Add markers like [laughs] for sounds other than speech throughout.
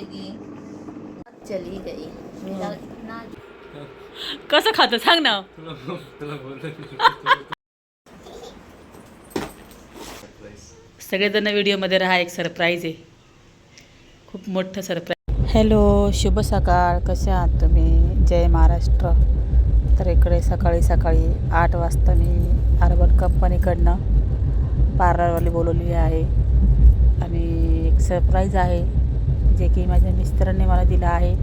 जाएगी। चली गई। मेरा इतना कसं खातं? सांग ना. सगळेजण व्हिडिओमध्ये राहा एक सरप्राईज आहे. खूप मोठं सरप्राईज हॅलो शुभ सकाळ. कसे आहात तुम्ही? जय महाराष्ट्र. तर इकडे सकाळी सकाळी आठ वाजता मी अर्बन कंपनीकडनं पार्लरवाली बोलवली आहे. आणि एक सरप्राईज आहे. जे की माझ्या मिस्टरांनी मला दिलं आहे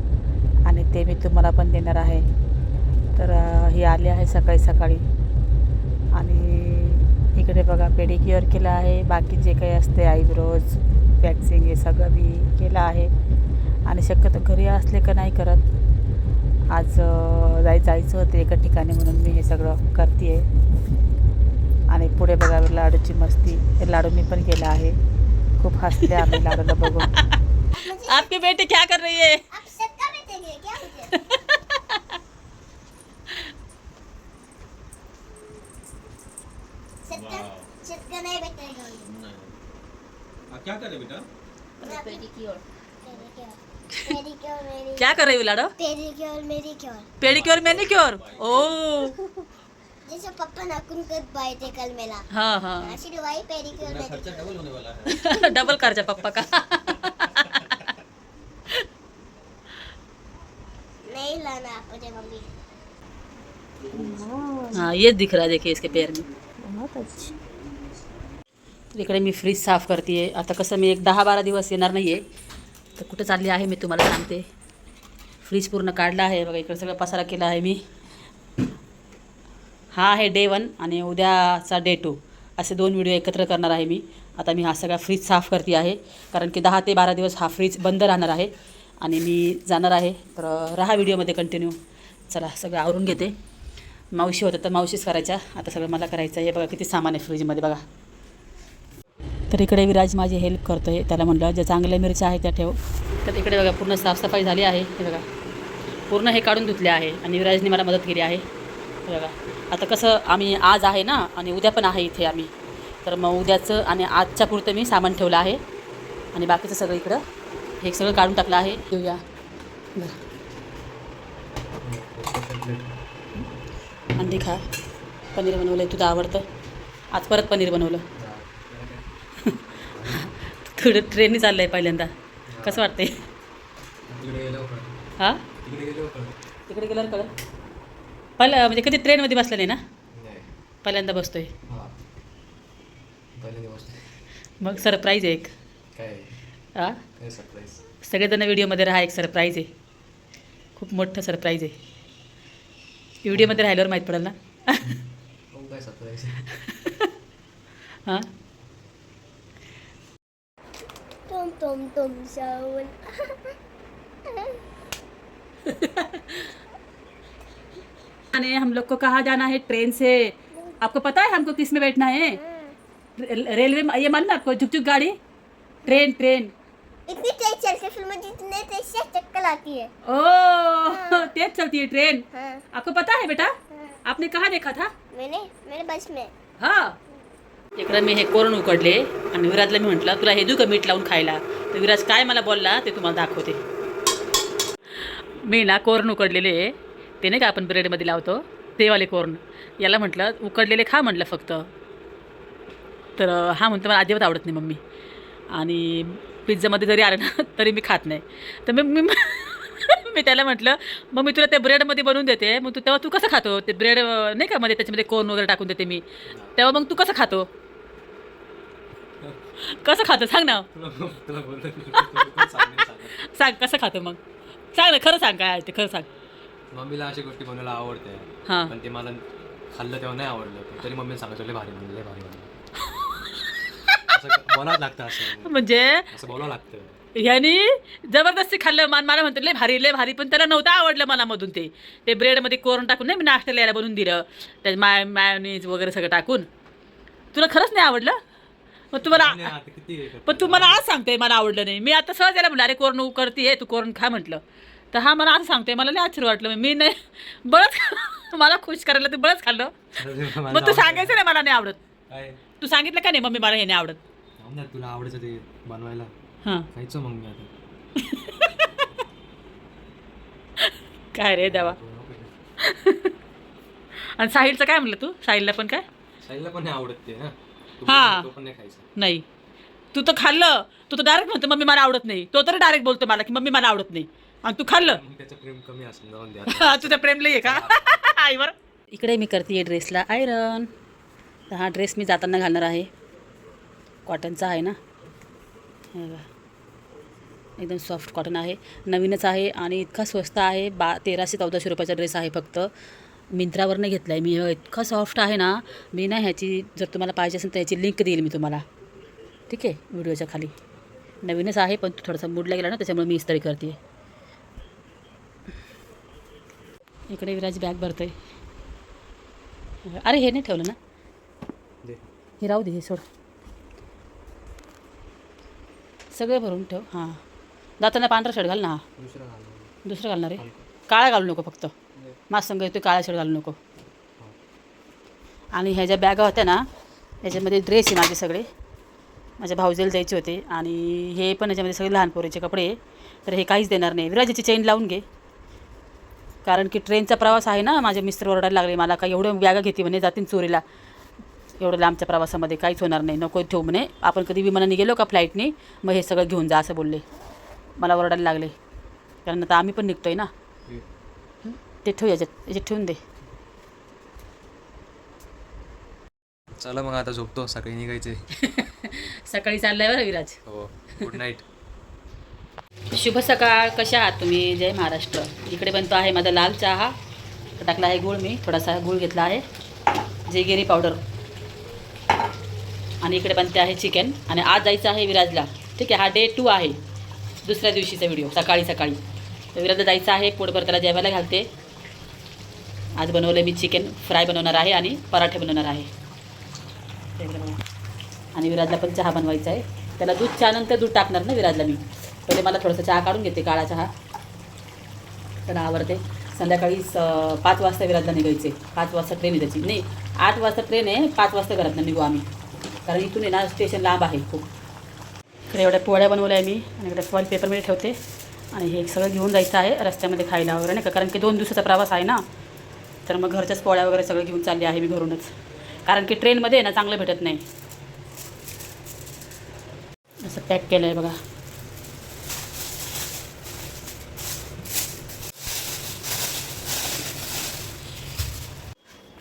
आणि ते मी तुम्हाला पण देणार आहे. तर हे ही आली आहे सकाळी सकाळी. आणि इकडे बघा पेडिक्युअर केलं आहे. बाकी जे काही असते आयब्रोज वॅक्सिंग हे सगळं मी केलं आहे. आणि शक्यतो घरी असले का नाही करत. आज जाय जायचं होतं एका ठिकाणी म्हणून मी हे सगळं करते आणि पुढे बघा लाडूची मस्ती. हे लाडू मी पण केलं आहे. खूप हसले आम्ही लाडूला बघून. आपके बेटे क्या कर रही है? आप सत्ता में देंगे क्या मुझे? सत्ता सत्ता नहीं बताएगा मुझे। क्या करे बेटा? पेडिक्योर पेडिक्योर पेडिक्योर मेरी क्या कर रही हो लाडो? पेडिक्योर मेरी क्योर पेडिक्योर मैनिक्योर ओ। [laughs] जैसे पप्पा नाखून कर पाए थे कल मेला। हाँ हाँ। ऐसे वही पेडिक्योर में खर्चा डबल होने वाला है। [laughs] डबल खर्चा पप्पा का नहीं लाना आप मुझे मम्मी हाँ ये दिख रहा है देखिए इसके पैर में। बहुत अच्छी। इकडे मी फ्रीज साफ करते आता कसं मी एक दहा बारा दिवस येणार नाही आहे तर कुठं चालली आहे मी तुम्हाला सांगते. फ्रीज पूर्ण काढला आहे. बघा इकडे सगळं पसारा केला आहे मी. हा आहे डे वन आणि उद्याचा डे टू असे दोन व्हिडिओ एकत्र करणार आहे मी. आता मी हा सगळा फ्रीज साफ करते आहे. कारण की दहा ते बारा दिवस हा फ्रीज बंद राहणार आहे. आणि मी जाणार आहे. तर राहा व्हिडिओमध्ये कंटिन्यू चला सगळं आवरून घेते. मावशी होतं तर मावशीच करायच्या. आता सगळं मला करायचं आहे हे बघा किती सामान आहे फ्रीजमध्ये बघा. तर इकडे विराज माझी हेल्प करतो आहे त्याला म्हटलं ज्या चांगल्या मिरच्या आहेत त्या ठेव. तर इकडे बघा पूर्ण साफसफाई झाली आहे. हे बघा. पूर्ण हे काढून धुतले आहे. आणि विराजने मला मदत केली आहे. बघा. आता कसं आम्ही आज आहे ना आणि उद्या पण आहे इथे आम्ही. तर मग उद्याचं आणि आजच्या पुरतं मी सामान ठेवलं आहे. आणि बाकीचं सगळं इकडं हे सगळं काढून टाकलं आहे. देऊया बरं. अंडी खा पनीर बनवलं आहे तुझं आवडतं. आज परत पनीर बनवलं. [laughs] थोडं ट्रेनने चाललं आहे पहिल्यांदा. कसं वाटतंय. हां? तिकडे गेल्यावर कळत. पहिलं म्हणजे कधी ट्रेनमध्ये बसलं नाही ना? पहिल्यांदा बसतोय. हा. मग सरप्राईज आहे एक. काय? हां? सगळेजण व्हिडिओमध्ये राहा एक सरप्राईज आहे. खूप मोठं सरप्राईज आहे. व्हिडिओमध्ये राहिल्यावर माहीत पडेल ना? हो हां? आणि हम लोग को कहाँ जाना है? ट्रेन से. आपको पता है हमको किस में बैठना है? रेलवे में ये मालूम है आपको? झुक झुक गाड़ी? ट्रेन ट्रेन इतनी तेज चलती फिल्म जितने तेज से चक्कर आती है ओ तेज चलती है ट्रेन हाँ. आपको पता है बेटा? हाँ। आपने कहाँ देखा था? मैंने मेरे बस में. हा. इकडं मी हे कोरण उकडले आणि विराजला मी म्हटलं तुला हे देऊ का मीठ लावून खायला? तर विराज काय मला बोलला ते तुम्हाला दाखवते. मी ना कोरण उकडलेले ते नाही का आपण ब्रेडमध्ये लावतो ते वाले कोरण याला म्हटलं उकडलेले खा म्हटलं फक्त. तर हा म्हणतो मला अजिबात आवडत नाही मम्मी. आणि पिझ्झामध्ये जरी आलं ना तरी मी खात नाही. तर मी मी मी त्याला म्हटलं मग मी तुला ते ब्रेडमध्ये बनवून देते. मग तू तेव्हा तू कसं खातो? ते ब्रेड नाही का मध्ये त्याच्यामध्ये कोर्न वगैरे टाकून देते मी. तेव्हा मग तू कसं खातो? कसं खातो? सांग ना. सांग कसं खातो मग? सांग ना खरं सांग काय ते खरं सांग. मम्मीला अशी गोष्टी बनवायला आवडते. हां. पण ते मला खाल्लं तेव्हा नाही आवडलं. तरी मम्मीला सांगायचं लय भारी भारी बोलावं लागतं असं. म्हणजे? असं बोलावं लागतं. ह्यानी जबरदस्ती खाल्लं मान मला म्हणतो लय भारी लय भारी. पण त्याला नव्हतं आवडलं मला मधून ते. ते ब्रेडमध्ये कोरण टाकून नाही मी नाश्त्याला यायला बनवून दिलं. त्यात माय मायोनीज वगैरे सगळं टाकून. तुला खरंच नाही आवडलं? मग तुम्हाला हे. पण तू मला आज सांगते मला आवडलं नाही. मी आता सहज याला म्हणलं अरे कोरण करते तू कोरण खा म्हटलं. तर हा मला आज सांगते मला लय आश्चर्य वाटलं. मी नाही बरंच [laughs] मला खुश करायला तू बरंच खाल्लं. मग तू सांगायचं नाही मला नाही आवडत. तू सांगितलं का नाही मम्मी मला हे नाही आवडत? ना, तुला आवडायचं ते बनवायला. हां. खायचं मग मी आता. [laughs] काय रे देवा. [laughs] आणि साहिलचं काय म्हणलं तू? साहिलला पण काय? साईला पण नाही आवडत ते हा. तो पण नाही खायचा. नाही. तू तर खाल्लं. तू तर डायरेक्ट म्हणतो मम्मी मला आवडत नाही. तो तर डायरेक्ट बोलतो मला की मम्मी मला आवडत नाही. आणि तू खाल्लं. मग त्याचं प्रेम कमी असेल जाऊन द्या. [laughs] तुझं प्रेम लई आहे का? आईवर इकडे मी करते ड्रेसला आयरन. तर हा ड्रेस मी जाताना घालणार आहे. कॉटनचा आहे ना? हे एकदम सॉफ्ट कॉटन आहे. नवीनच आहे आणि इतका स्वस्त आहे. बा तेराशे चौदाशे रुपयाचा ड्रेस आहे फक्त. मिंत्रावरनं घेतला आहे मी. हे इतका सॉफ्ट आहे ना. मी ना ह्याची जर तुम्हाला पाहिजे असेल तर ह्याची लिंक देईल मी तुम्हाला. ठीक आहे? व्हिडिओच्या खाली. नवीनच आहे पण थोडासा मूडला गेला ना त्याच्यामुळे मी इस्त्री करते. इकडे विराज बॅग भरते अरे हे नाही ठेवलं ना? हे राहू दे हे सोड. सगळे भरून ठेव. हां. जाताना पांढरा शर्ट घाल ना. हा दुसरा घालणार आहे? काळा घालू नको फक्त. माझ संग येतो काळा शर्ट घालू नको. आणि ह्या ज्या बॅगा होत्या ना ह्याच्यामध्ये ड्रेस आहे माझे सगळे. माझ्या भाऊजेला द्यायचे होते. आणि हे पण ह्याच्यामध्ये सगळे लहान पोरीचे कपडे. तर हे काहीच देणार नाही. विराजाची चेन लावून घे. कारण की ट्रेनचा प्रवास आहे ना माझे मिस्टर ओरडायला लागले मला का एवढं बॅगा घेते म्हणे जातीन चोरीला. एवढं लांबच्या प्रवासामध्ये काहीच होणार नाही. नको ठेवू म्हणे. आपण कधी विमानाने गेलो का फ्लाईटने मग हे सगळं घेऊन जा असं बोलले. मला ओरडायला लागले. कारण आता आम्ही पण निघतोय ना. ते ठेवू याच्यात. याच्यात ठेवून दे. चला मग आता झोपतो. सकाळी निघायचे [laughs] सकाळी चाललाय बरं विराज. हो. गुड नाईट शुभ सकाळ. कशा आहात तुम्ही? जय महाराष्ट्र. इकडे बनतो आहे माझा लाल चहा. टाकला आहे गूळ मी. थोडासा गूळ घेतला आहे. Jaggery powder. आणि इकडे बनते आहे चिकन आणि आज जायचं आहे विराजला. ठीक आहे हा डे टू आहे. दुसऱ्या दिवशीचा व्हिडिओ सकाळी सकाळी. विराजला जायचं आहे पोटभर त्याला जेवायला घालते. आज बनवलं मी चिकन फ्राय बनवणार आहे आणि पराठे बनवणार आहे. ते आणि विराजला पण चहा बनवायचा आहे. त्याला दूध चहा नंतर दूध टाकणार ना विराजला मी. पहिले मला थोडासा चहा काढून घेते काळा चहा. त्याला आवडते. संध्याकाळी स पाच वाजता विराजला निघायचे. पाच वाजता ट्रेन आहे त्याची. नाही आठ वाजता ट्रेन आहे पाच वाजता घरातनं निघू आम्ही. कारण इथून आहे ना स्टेशन लांब आहे खूप. इकडे एवढ्या पोळ्या बनवल्या आहे मी आणि इकडे फॉल पेपरमध्ये ठेवते. आणि हे सगळं घेऊन जायचं आहे रस्त्यामध्ये खायला वगैरे नाही का? कारण की दोन दिवसाचा प्रवास आहे ना. तर मग घरच्याच पोळ्या वगैरे सगळं घेऊन चालले आहे मी घरूनच. कारण की ट्रेनमध्ये आहे ना चांगलं भेटत नाही. असं पॅक केलं आहे बघा.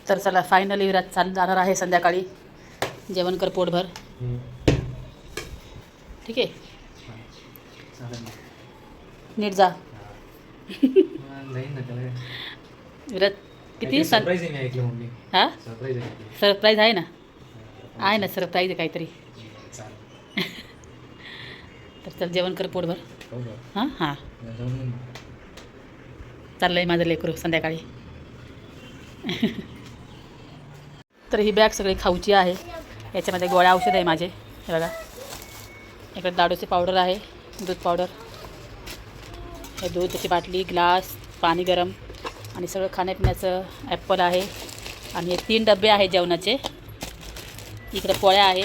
तर चला फायनली विराज चाल जाणार आहे संध्याकाळी. जेवण कर पोटभर. ठीक आहे? नीट जा. विराट किती सन सरप्राईज आहे हां? सरप्राईज आहे आहे ना? आहे ना सरप्राईज आहे काहीतरी. तर चल जेवण कर पोटभर. हां? हां. चाललं आहे माझं लेकरू संध्याकाळी. तर ही बॅग सगळी खाऊची आहे. याच्यामध्ये गोळ्या औषध आहे माझे. हे बघा. इकडे दाडूची पावडर आहे. दूध पावडर हे दूध त्याची बाटली ग्लास पाणी गरम आणि सगळं खाण्यापिण्याचं ॲपल आहे. आणि हे तीन डबे आहे जेवणाचे. इकडे पोळ्या आहे.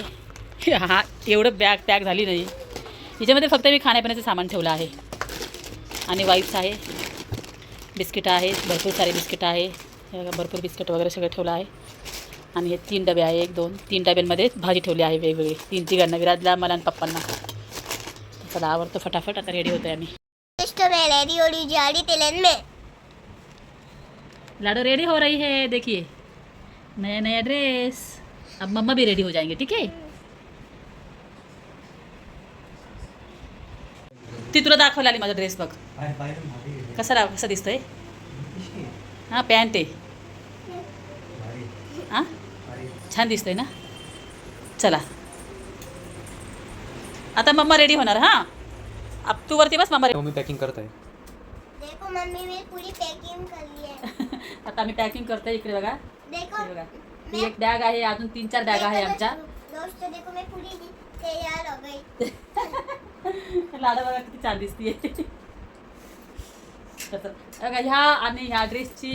[laughs] हा एवढं बॅग पॅक झाली नाही. याच्यामध्ये फक्त मी खाण्यापिण्याचं सामान ठेवलं आहे. आणि वाईप्स आहे. बिस्किट आहे भरपूर सारे बिस्किट आहे. बघा, भरपूर बिस्किट वगैरे सगळं ठेवलं आहे. आणि हे तीन डबे आहे एक दोन तीन डब्यांमध्ये भाजी ठेवली आहे वेगवेगळी. तीन तिघांना विराजला मला आणि पप्पांना. चला आवडतो फटाफट आता रेडी होतो आहे आम्ही. लाडो रेडी हो रही है देखिए. नया नया ड्रेस अब मम्मा भी रेडी हो जाएँगे ठीक है? ती तुला दाखवायला आली माझा ड्रेस बघ. कसा राव कसा दिसतोय? हाँ पॅन्ट आहे. छान दिसतोय ना चला आता मम्मा रेडी होणार हां अब तू वरती बस मम्मा मम्मी पॅकिंग करत आहे देखो मम्मी मेरी पूरी पैकिंग कर ली है ready- आता आम्ही पॅकिंग करतोय इकडे बघा देखो हे बघा ही एक बॅग आहे अजून तीन चार बॅग आहे आमच्या दोस्तों देखो मैं पूरी तैयार हो गई लाडा बघा किती छान दिसतीये तसं बघा ह्या आणि ह्या ड्रेसची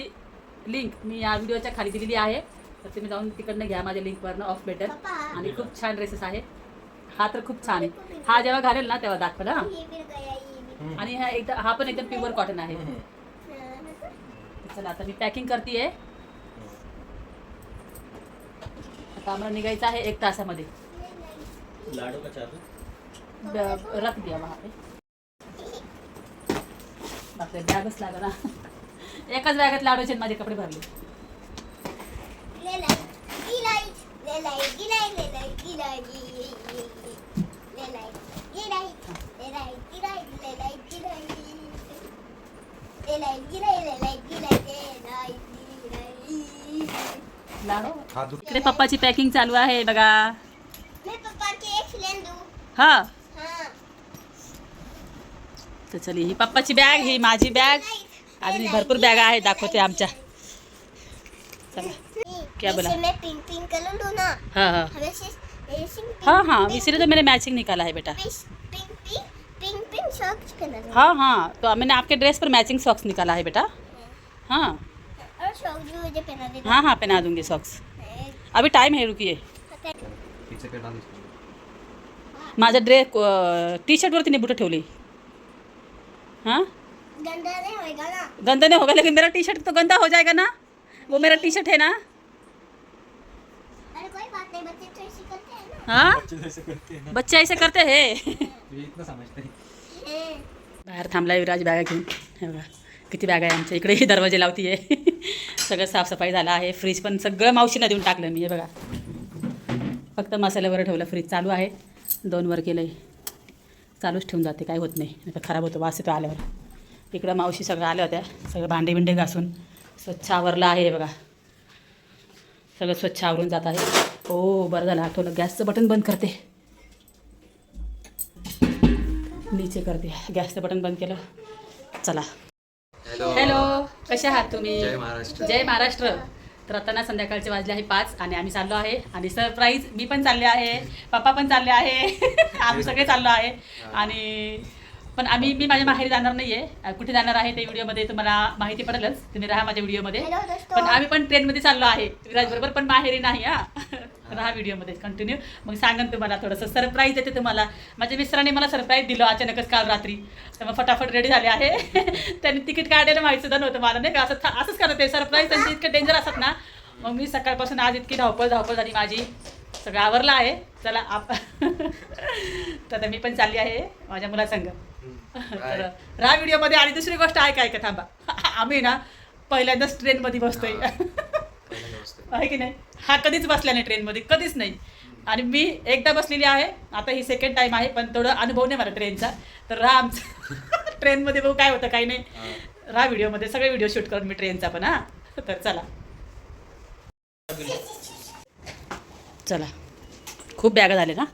लिंक मी या व्हिडिओच्या खाली दिलेली आहे तर तुम्ही जाऊन तिकडनं घ्या माझ्या लिंकवरनं ऑफ बेटर आणि खूप छान ड्रेसेस आहे हा तर खूप छान आहे. हा जेव्हा घालेल ना तेव्हा दाखवला आणि हा एकदम हा पण एकदम प्युअर कॉटन आहे. चला आता मी पॅकिंग करते आता आम्हाला निघायचं आहे एक तासामध्ये. रख दिया वहाँ पे बापरे बॅगच लागा ना एकाच बॅगात लाडूचे माझे कपडे भरले. इकडे पप्पाची पॅकिंग चालू आहे बघा. हा. तर चली ही पप्पाची बॅग ही माझी बॅग अजून भरपूर बॅगा आहेत दाखवते आमच्या. चला. क्या बोला? इसे मैं पिंक पिंक कलर दूँ ना हाँ हाँ। हाँ हाँ इसीलिए तो मैंने मैचिंग निकाला है बेटा। Pink pink pink pink pink socks पहना हाँ हाँ तो मैंने आपके ड्रेस पर मैचिंग सॉक्स निकाला है बेटा। हाँ। और सॉक्स भी मुझे पहना देना। हाँ हाँ पहना दूँगी सॉक्स अभी टाइम है रुकिए। माझा ड्रेस टी शर्टवरती नाही बुटं ठेवली। हाँ? गंदा नहीं होएगा ना। गंदा नहीं होगा लेकिन मेरा टी शर्ट तो गंदा हो जाएगा ना। वो मेरा टी शर्ट है ना। हाँ? बच्चे करते ऐसे करते हैं? बाहेर थांबला विराज बॅगा घेऊन. हे बघा किती बॅग आहे आमच्या. इकडेही दरवाजे लावती आहे सगळं साफसफाई झालं आहे. फ्रीज पण सगळं मावशीला देऊन टाकलं मी हे बघा. फक्त मसाल्यावर ठेवलं फ्रीज चालू आहे. दोन वर केलं आहे चालूच ठेवून जाते काय होत नाही. नाही तर खराब होतं वास येतो आल्यावर. इकडं मावशी सगळं आल्या होत्या. सगळं भांडे बिंडे घासून. स्वच्छ आवरलं आहे हे बघा. सगळं स्वच्छ आवरून जात आहे. हो बरं झालं. आठवलं. गॅसचं बटन बंद करते. नीचे करते. गॅसचं बटन बंद केलं. चला. हॅलो हॅलो कसे आहात तुम्ही? जय महाराष्ट्र. जय महाराष्ट्र. तर आता ना संध्याकाळचे वाजले आहे पाच आणि आम्ही चाललो आहे. आणि सरप्राईज मी पण चालले आहे. पप्पा पण चालले आहे. [laughs] आम्ही सगळे चाललो आहे. आणि पण आम्ही मी माझ्या माहेरी जाणार नाही आहे कुठे जाणार आहे ते व्हिडिओमध्ये तुम्हाला माहिती पडेलच. तुम्ही राहा माझ्या व्हिडिओमध्ये. पण आम्ही पण ट्रेनमध्ये चाललो आहे. विराजबरोबर पण माहेरी नाही हा. राहा व्हिडिओमध्ये कंटिन्यू मग सांगन तुम्हाला थोडंसं. सरप्राईज देते तुम्हाला. माझ्या मिस्टरांनी मला सरप्राईज दिलं अचानकच काल रात्री. तर मग फटाफट रेडी झाले आहे. [laughs] त्यांनी तिकीट काढायला माहिती सुद्धा नव्हतं मला नाही का? असं असंच करत आहे. सरप्राईज त्यांचे इतके डेंजर असतात ना. मग मी सकाळपासून आज इतकी धावपळ धावपळ झाली. माझी सगळं आवरलं आहे. चला आप [laughs] तर आता मी पण चालली आहे माझ्या मुलासंग. तर राहा व्हिडिओमध्ये आणि दुसरी गोष्ट आहे काय का थांबा. [laughs] आम्ही ना पहिल्यांदाच ट्रेनमध्ये बसतोय. [laughs] आहे की नाही? हा कधीच बसला नाही ट्रेनमध्ये कधीच नाही. आणि मी एकदा बसलेली आहे आता ही सेकंड टाईम आहे पण थोडं अनुभव नाही मला ट्रेनचा. तर राहा आमचा ट्रेनमध्ये बघू काय होतं काय नाही. राहा व्हिडिओमध्ये सगळे व्हिडिओ शूट करून मी ट्रेनचा पण हां. तर चला. चला. खूप बॅगा झाले ना?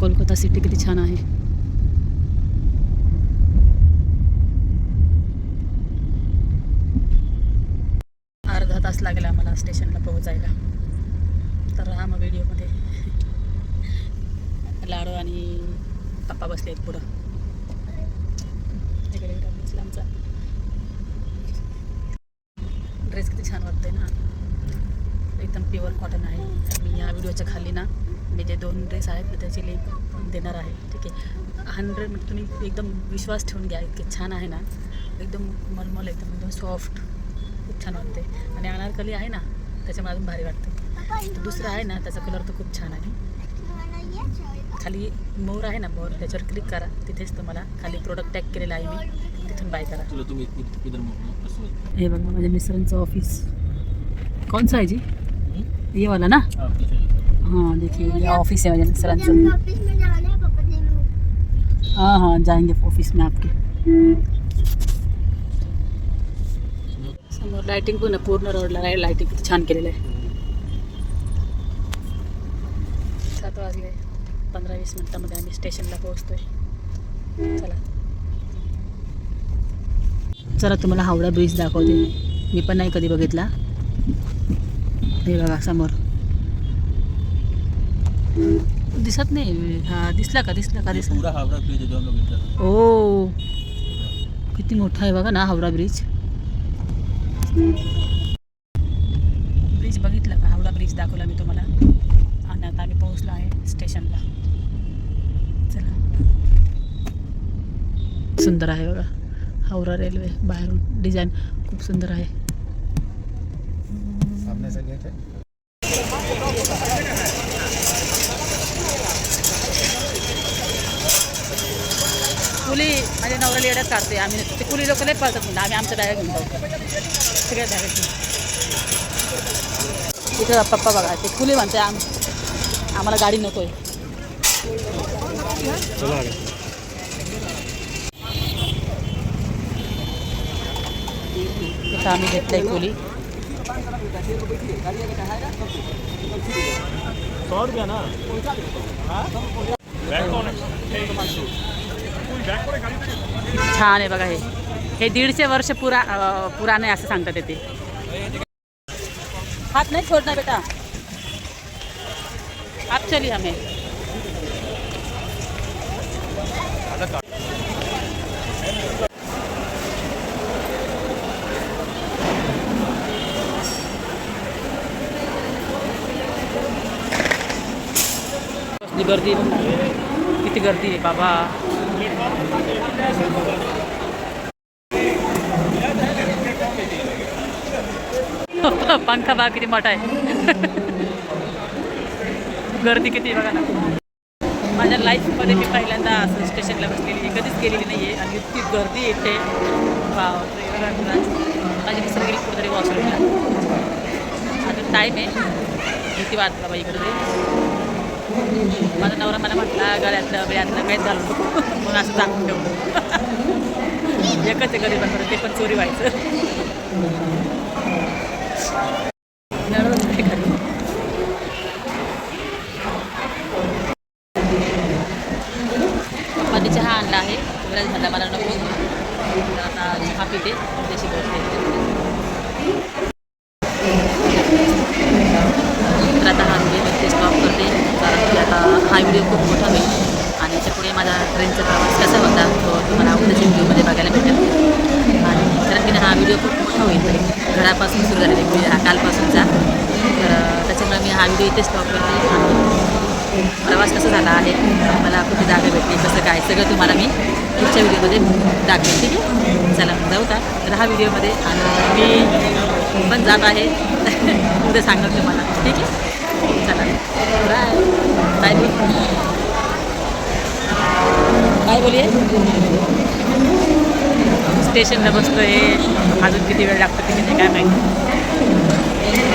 कोलकाता सिटी किती छान आहे. तास लागला आम्हाला स्टेशनला पोहोचायला. तर राहा मग व्हिडिओमध्ये. लाडू आणि पप्पा बसले आहेत पुढं. इकडे बसला आमचा. ड्रेस किती छान वाटतंय ना. एकदम प्युअर कॉटन आहे. मी या व्हिडिओच्या खाली ना मी जे दोन ड्रेस आहेत ना त्याची लिंक देणार आहे. ठीक आहे. हंड्रेड म्हणजे तुम्ही एकदम विश्वास ठेवून घ्या इतके छान आहे ना. एकदम मलमल एकदम एकदम सॉफ्ट खूप छान वाटते आणि अनारकली आहे ना त्याच्यामुळे अजून भारी वाटतं तो दुसरा आहे ना त्याचा कलर तर खूप छान आहे. खाली मोर आहे ना मोर त्याच्यावर क्लिक करा. तिथेच तुम्हाला खाली प्रोडक्ट टॅग केलेला आहे मी. तिथून बाय करा. हे बघा माझ्या मिस्टरांचं ऑफ़िस कौन सा है जी? ये वाला ना? हाँ देखिए ये ऑफ़िस है जाना है हाँ हाँ जाएँगे ऑफ़िस में आपके. लाइटिंग पण आहे, पूर्ण रोडला लाइटिंग किती छान केलेलं आहे. सात वाजले पंधरा वीस मिनिटामध्ये आम्ही स्टेशनला पोहोचतोय. चला. चला तुम्हाला हावडा ब्रिज दाखवते. मी पण नाही कधी बघितला. हे बघा समोर. दिसत नाही. हा दिसला का? दिसला का? दिसला. पूरा हावड़ा ब्रिज है ओ. किती मोठा आहे बघा ना हावडा ब्रिज ब्रिज बघितलं का? हावडा ब्रिज दाखवला मी तुम्हाला. आणि आता आम्ही पोहोचलो आहे स्टेशनला चला. सुंदर आहे बघा. हावडा रेल्वे बाहेरून डिझाईन खूप सुंदर आहे. कुली माझ्या नवऱ्याला येड्यात काढते आम्ही ते कुली लोक लय पळतात म्हणलं आम्ही आमच्या बॅग घेऊन जाऊ सगळ्या बॅग इथं पप्पा बघा ते कुली म्हणते आम आम्हाला गाडी नको आहे इथं आम्ही घेतलंय कुली छान हे. हे दीडशे वर्ष पुरा पुराणे असं सांगतात ते. हात नाही छोडना बेटा. आप चलिए हमें गर्दी. किती गर्दी आहे बाबा. [laughs] पंखा बा किती मोठा आहे. [laughs] गर्दी किती आहे बघा ना. माझ्या लाईफमध्ये मी पहिल्यांदा असं स्टेशनला बसलेली आहे. कधीच गेलेली नाही आहे आणि इतकी गर्दी येते माझी मिस्टर गेली कुठेतरी वॉशरूमला आता टाईम आहे. किती वाजता बाई इकडे. माझा नवरा मला म्हटला गळ्यातलं बिळ्यातलं काहीच घालू म्हणून असं दाखवून ठेवलं. [laughs] एकच आहे गरीबांकडे ते पण चोरी व्हायचं नळच नाही घरी. मध्ये चहा आणला आहे बऱ्याच झाला मला नको तर आता चहा पिते त्याची बसते तर आता हा व्हिडिओ मी स्टॉप करते कारण की आता हा व्हिडिओ खूप मोठा होईल आणि याच्यापुढे माझा ट्रेनचा प्रवास कसा होता तो तुम्हाला अगोदरच्या व्हिडिओमध्ये बघायला भेटेल आणि कारण की हा व्हिडिओ खूप मोठा होईल. म्हणजे घरापासून सुरू झालेला व्हिडिओ म्हणजे हा कालपासूनचा. तर त्याच्यामुळे मी हा व्हिडिओ इथे स्टॉप करते. आणि प्रवास कसा झाला आहे मला कुठे जागा भेटली कसं काय सगळं तुम्हाला मी पुढच्या व्हिडिओमध्ये दाखवेल ठीक आहे? चला जाऊ का? तर हा व्हिडिओमध्ये आणि मी पण जात आहे. [laughs] उद्या सांगत तुम्हाला ठीक आहे? चला. बाय बाय बोल. काय बोलिये स्टेशनला बसतो आहे अजून किती वेळ लागतो किती नाही काय माहिती